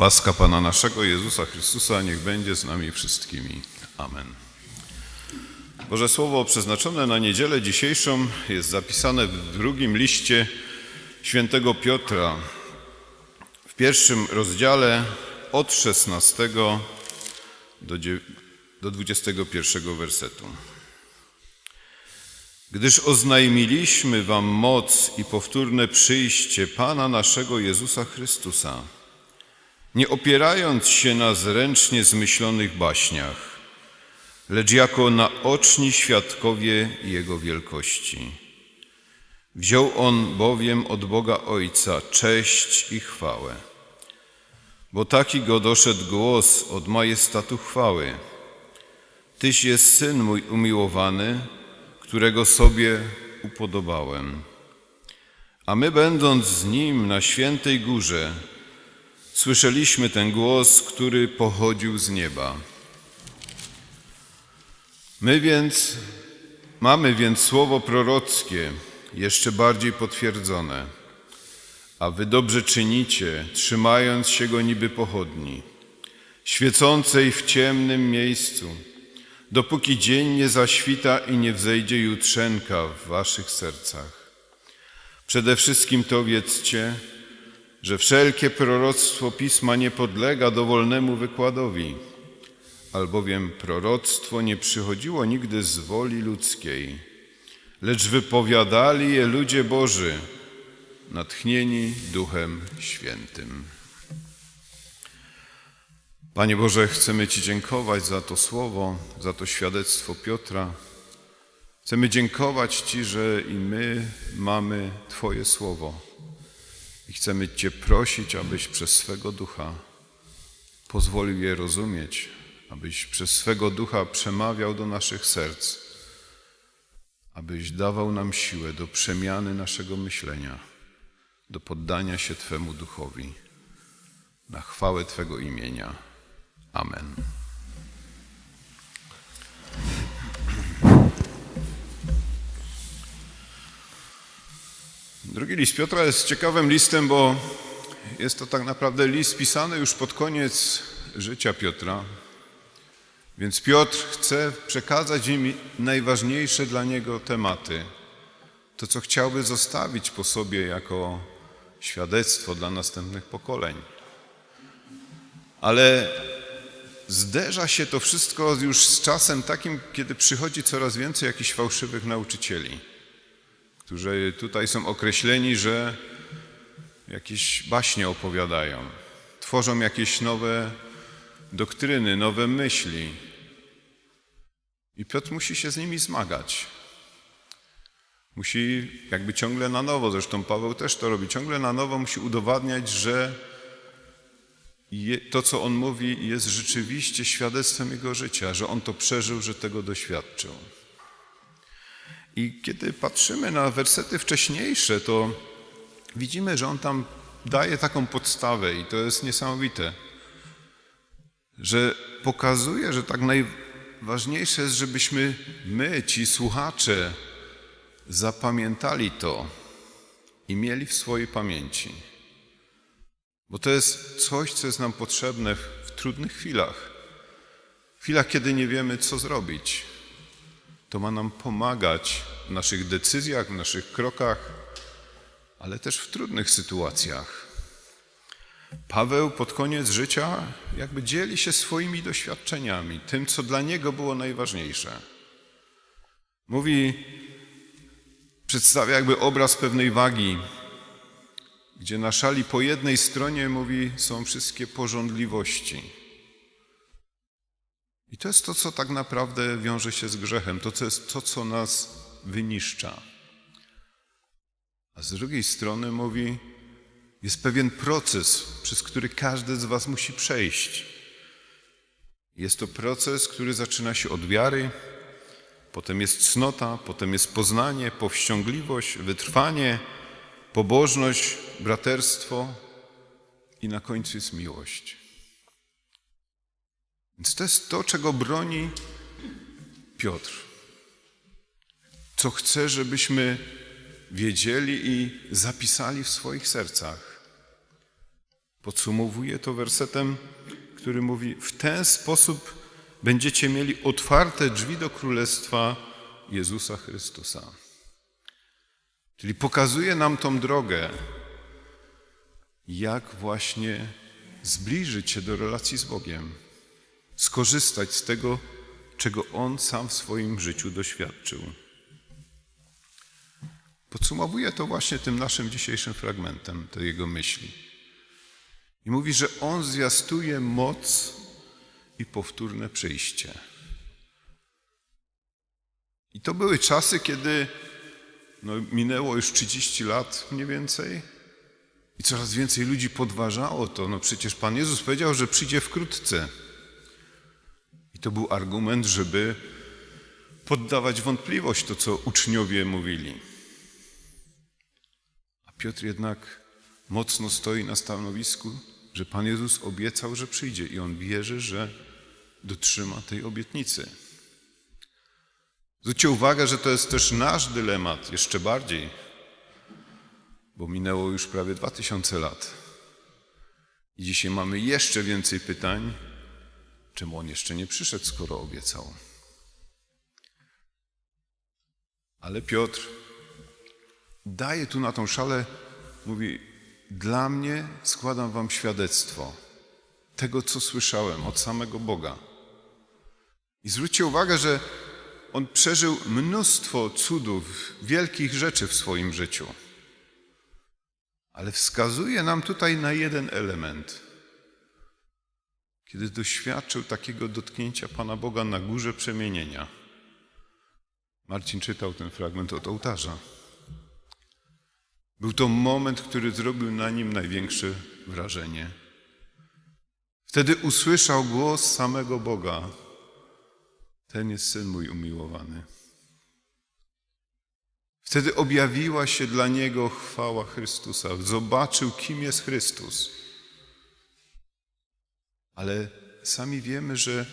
Łaska Pana naszego Jezusa Chrystusa niech będzie z nami wszystkimi. Amen. Boże Słowo przeznaczone na niedzielę dzisiejszą jest zapisane w drugim liście świętego Piotra, w pierwszym rozdziale od 16 do do 21 wersetu. Gdyż oznajmiliśmy Wam moc i powtórne przyjście Pana naszego Jezusa Chrystusa, nie opierając się na zręcznie zmyślonych baśniach, lecz jako naoczni świadkowie Jego wielkości. Wziął On bowiem od Boga Ojca cześć i chwałę, bo taki go doszedł głos od majestatu chwały. Tyś jest Syn mój umiłowany, którego sobie upodobałem. A my, będąc z Nim na świętej górze, słyszeliśmy ten głos, który pochodził z nieba. My więc mamy więc słowo prorockie, jeszcze bardziej potwierdzone, a wy dobrze czynicie, trzymając się go niby pochodni, świecącej w ciemnym miejscu, dopóki dzień nie zaświta i nie wzejdzie jutrzenka w waszych sercach. Przede wszystkim to wiedzcie, że wszelkie proroctwo Pisma nie podlega dowolnemu wykładowi, albowiem proroctwo nie przychodziło nigdy z woli ludzkiej, lecz wypowiadali je ludzie Boży, natchnieni Duchem Świętym. Panie Boże, chcemy Ci dziękować za to słowo, za to świadectwo Piotra. Chcemy dziękować Ci, że i my mamy Twoje słowo. I chcemy Cię prosić, abyś przez swego ducha pozwolił je rozumieć, abyś przez swego ducha przemawiał do naszych serc, abyś dawał nam siłę do przemiany naszego myślenia, do poddania się Twemu duchowi, na chwałę Twego imienia. Amen. Drugi list Piotra jest ciekawym listem, bo jest to tak naprawdę list pisany już pod koniec życia Piotra. Więc Piotr chce przekazać im najważniejsze dla niego tematy. To, co chciałby zostawić po sobie jako świadectwo dla następnych pokoleń. Ale zderza się to wszystko już z czasem takim, kiedy przychodzi coraz więcej jakichś fałszywych nauczycieli którzy tutaj są określeni, że jakieś baśnie opowiadają, tworzą jakieś nowe doktryny, nowe myśli. I Piotr musi się z nimi zmagać. Musi jakby ciągle na nowo, zresztą Paweł też to robi, ciągle na nowo musi udowadniać, że to, co on mówi, jest rzeczywiście świadectwem jego życia, że on to przeżył, że tego doświadczył. I kiedy patrzymy na wersety wcześniejsze, to widzimy, że on tam daje taką podstawę i to jest niesamowite, że pokazuje, że tak najważniejsze jest, żebyśmy my, ci słuchacze, zapamiętali to i mieli w swojej pamięci. Bo to jest coś, co jest nam potrzebne w, trudnych chwilach. W chwilach, kiedy nie wiemy, co zrobić to ma nam pomagać w naszych decyzjach, w naszych krokach, ale też w trudnych sytuacjach. Paweł pod koniec życia jakby dzieli się swoimi doświadczeniami, tym, co dla niego było najważniejsze. Mówi, przedstawia jakby obraz pewnej wagi, gdzie na szali po jednej stronie, mówi, są wszystkie porządliwości. I to jest to, co tak naprawdę wiąże się z grzechem, to co jest to, co nas wyniszcza. A z drugiej strony mówi, jest pewien proces, przez który każdy z Was musi przejść. Jest to proces, który zaczyna się od wiary, potem jest cnota, potem jest poznanie, powściągliwość, wytrwanie, pobożność, braterstwo i na końcu jest miłość. Więc to jest to, czego broni Piotr. Co chce, żebyśmy wiedzieli i zapisali w swoich sercach. Podsumowuje to wersetem, który mówi: W ten sposób będziecie mieli otwarte drzwi do królestwa Jezusa Chrystusa. Czyli pokazuje nam tą drogę, jak właśnie zbliżyć się do relacji z Bogiem, skorzystać z tego, czego On sam w swoim życiu doświadczył. Podsumowuje to właśnie tym naszym dzisiejszym fragmentem, tej jego myśli. I mówi, że On zwiastuje moc i powtórne przyjście. I to były czasy, kiedy no, minęło już 30 lat mniej więcej i coraz więcej ludzi podważało to. No przecież Pan Jezus powiedział, że przyjdzie wkrótce. I to był argument, żeby poddawać wątpliwość to, co uczniowie mówili. A Piotr jednak mocno stoi na stanowisku, że Pan Jezus obiecał, że przyjdzie i on wierzy, że dotrzyma tej obietnicy. Zwróćcie uwagę, że to jest też nasz dylemat, jeszcze bardziej, bo minęło już prawie dwa tysiące lat. I dzisiaj mamy jeszcze więcej pytań, czemu on jeszcze nie przyszedł, skoro obiecał. Ale Piotr daje tu na tą szalę, mówi: Dla mnie składam wam świadectwo tego, co słyszałem od samego Boga. I zwróćcie uwagę, że on przeżył mnóstwo cudów, wielkich rzeczy w swoim życiu. Ale wskazuje nam tutaj na jeden element. Kiedy doświadczył takiego dotknięcia Pana Boga na górze przemienienia. Marcin czytał ten fragment od ołtarza. Był to moment, który zrobił na nim największe wrażenie. Wtedy usłyszał głos samego Boga. Ten jest syn mój umiłowany. Wtedy objawiła się dla niego chwała Chrystusa. Zobaczył, kim jest Chrystus. Ale sami wiemy, że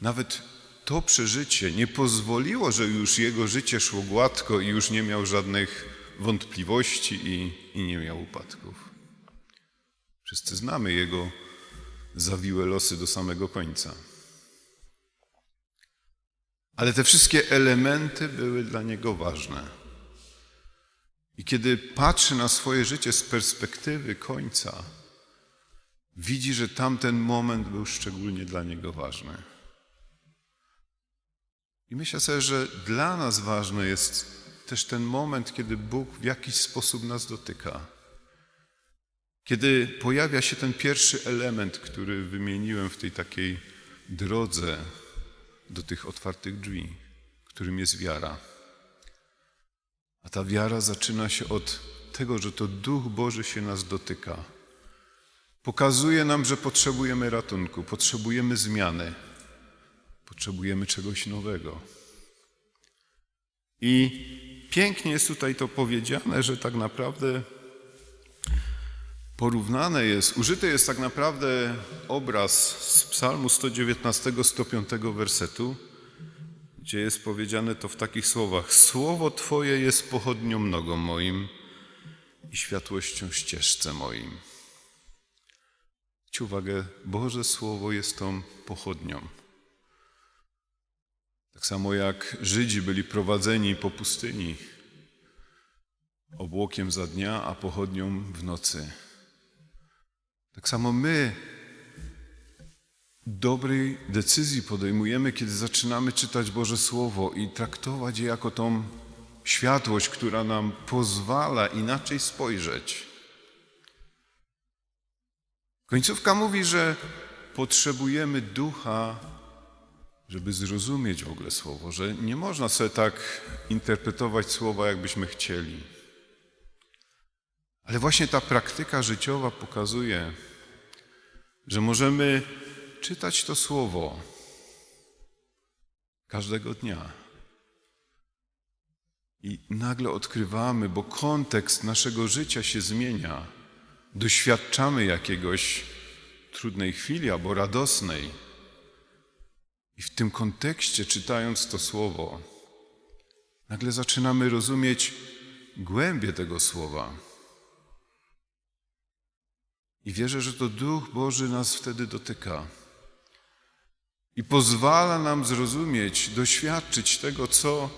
nawet to przeżycie nie pozwoliło, że już jego życie szło gładko i już nie miał żadnych wątpliwości i, i nie miał upadków. Wszyscy znamy jego zawiłe losy do samego końca. Ale te wszystkie elementy były dla niego ważne. I kiedy patrzy na swoje życie z perspektywy końca, widzi, że tamten moment był szczególnie dla niego ważny. I myślę sobie, że dla nas ważny jest też ten moment, kiedy Bóg w jakiś sposób nas dotyka. Kiedy pojawia się ten pierwszy element, który wymieniłem w tej takiej drodze do tych otwartych drzwi, którym jest wiara. A ta wiara zaczyna się od tego, że to Duch Boży się nas dotyka. Pokazuje nam, że potrzebujemy ratunku, potrzebujemy zmiany, potrzebujemy czegoś nowego. I pięknie jest tutaj to powiedziane, że tak naprawdę porównane jest, użyty jest tak naprawdę obraz z Psalmu 119, 105 wersetu, gdzie jest powiedziane to w takich słowach: Słowo Twoje jest pochodnią nogą moim i światłością ścieżce moim. Zwróćcie uwagę, Boże Słowo jest tą pochodnią. Tak samo jak Żydzi byli prowadzeni po pustyni obłokiem za dnia, a pochodnią w nocy. Tak samo my dobrej decyzji podejmujemy, kiedy zaczynamy czytać Boże Słowo i traktować je jako tą światłość, która nam pozwala inaczej spojrzeć. Końcówka mówi, że potrzebujemy ducha, żeby zrozumieć w ogóle Słowo, że nie można sobie tak interpretować Słowa, jakbyśmy chcieli. Ale właśnie ta praktyka życiowa pokazuje, że możemy czytać to słowo każdego dnia. I nagle odkrywamy, bo kontekst naszego życia się zmienia. Doświadczamy jakiegoś trudnej chwili albo radosnej. I w tym kontekście, czytając to słowo, nagle zaczynamy rozumieć głębię tego słowa. I wierzę, że to Duch Boży nas wtedy dotyka i pozwala nam zrozumieć, doświadczyć tego, co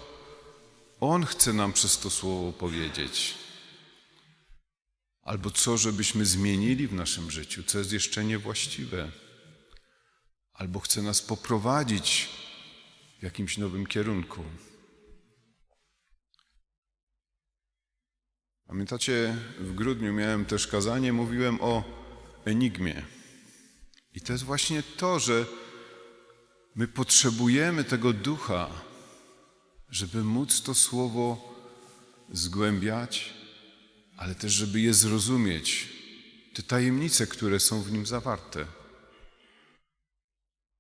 On chce nam przez to słowo powiedzieć. Albo co, żebyśmy zmienili w naszym życiu, co jest jeszcze niewłaściwe. Albo chce nas poprowadzić w jakimś nowym kierunku. Pamiętacie, w grudniu miałem też kazanie, mówiłem o enigmie. I to jest właśnie to, że my potrzebujemy tego ducha, żeby móc to słowo zgłębiać, ale też, żeby je zrozumieć, te tajemnice, które są w nim zawarte.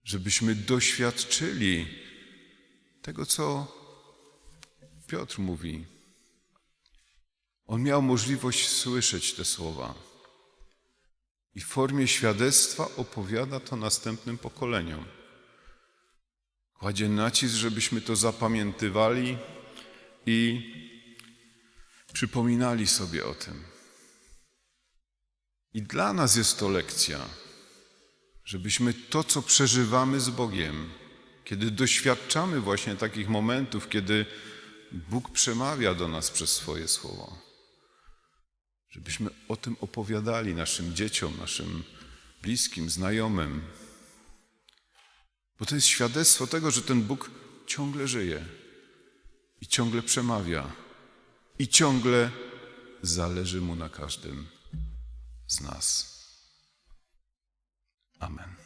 Żebyśmy doświadczyli tego, co Piotr mówi. On miał możliwość słyszeć te słowa i w formie świadectwa opowiada to następnym pokoleniom. Kładzie nacisk, żebyśmy to zapamiętywali i przypominali sobie o tym. I dla nas jest to lekcja, żebyśmy to, co przeżywamy z Bogiem, kiedy doświadczamy właśnie takich momentów, kiedy Bóg przemawia do nas przez swoje słowo, żebyśmy o tym opowiadali naszym dzieciom, naszym bliskim, znajomym. Bo to jest świadectwo tego, że ten Bóg ciągle żyje i ciągle przemawia i ciągle zależy mu na każdym z nas. Amen.